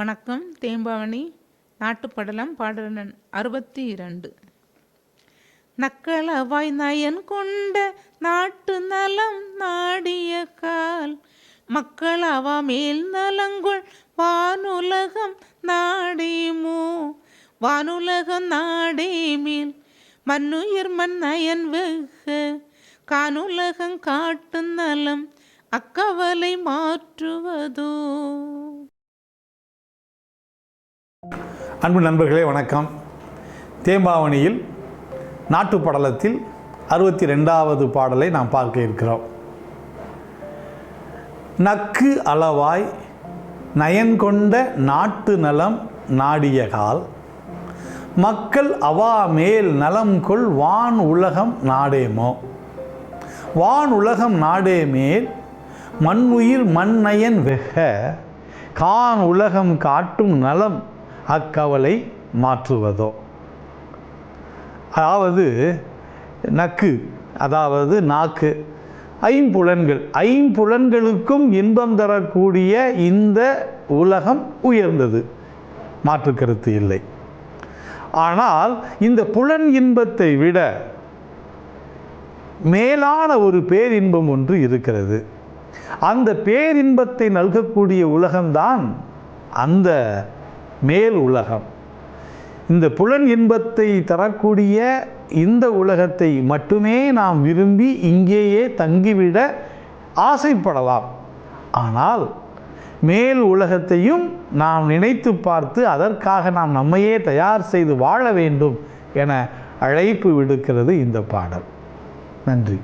வணக்கம் தேம்பாவணி நாட்டுப்படலம் பாடலன் அறுபத்தி இரண்டு நக்களவாய் நயன் கொண்ட நாட்டு நலம் நாடிய கால் மக்களவா மேல் நலங்குள் வானுலகம் நாடிமோ வானுலகம் நாடேமேல் மண்ணுயிர் மன்னயன் வெக கானுலகம் காட்டு நலம் அக்கவலை மாற்றுவதோ. அன்பு நண்பர்களே வணக்கம். தேம்பாவணியில் நாட்டு படலத்தில் அறுபத்தி ரெண்டாவது பாடலை நாம் பார்க்க இருக்கிறோம். நக்கு அளவாய் நயன்கொண்ட நாட்டு நலம் நாடியகால் மக்கள் அவா மேல் நலம் கொள் வான் உலகம் நாடேமோ? வான் உலகம் நாடே மேல் மண்ணுயிர் மண்ணயன் வெக கான் உலகம் காட்டும் நலம் அக்கவலை மாற்றுவதோ. அதாவது நக்கு அதாவது நாக்கு. ஐம்புலன்கள். ஐம்புலன்களுக்கும் இன்பம் தரக்கூடிய இந்த உலகம் உயர்ந்தது. மாற்று கருத்து இல்லை. ஆனால் இந்த புலன் இன்பத்தை விட மேலான ஒரு பேரின்பம் ஒன்று இருக்கிறது. அந்த பேரின்பத்தை நல்கக்கூடிய உலகம்தான் அந்த மேல் உலகம். இந்த புலன் இன்பத்தை தரக்கூடிய இந்த உலகத்தை மட்டுமே நாம் விரும்பி இங்கேயே தங்கிவிட ஆசைப்படலாம். ஆனால் மேல் உலகத்தையும் நாம் நினைத்து பார்த்து அதற்காக நாம் நம்மையே தயார் செய்து வாழ வேண்டும் என அழைப்பு விடுக்கிறது இந்த பாடல். நன்றி.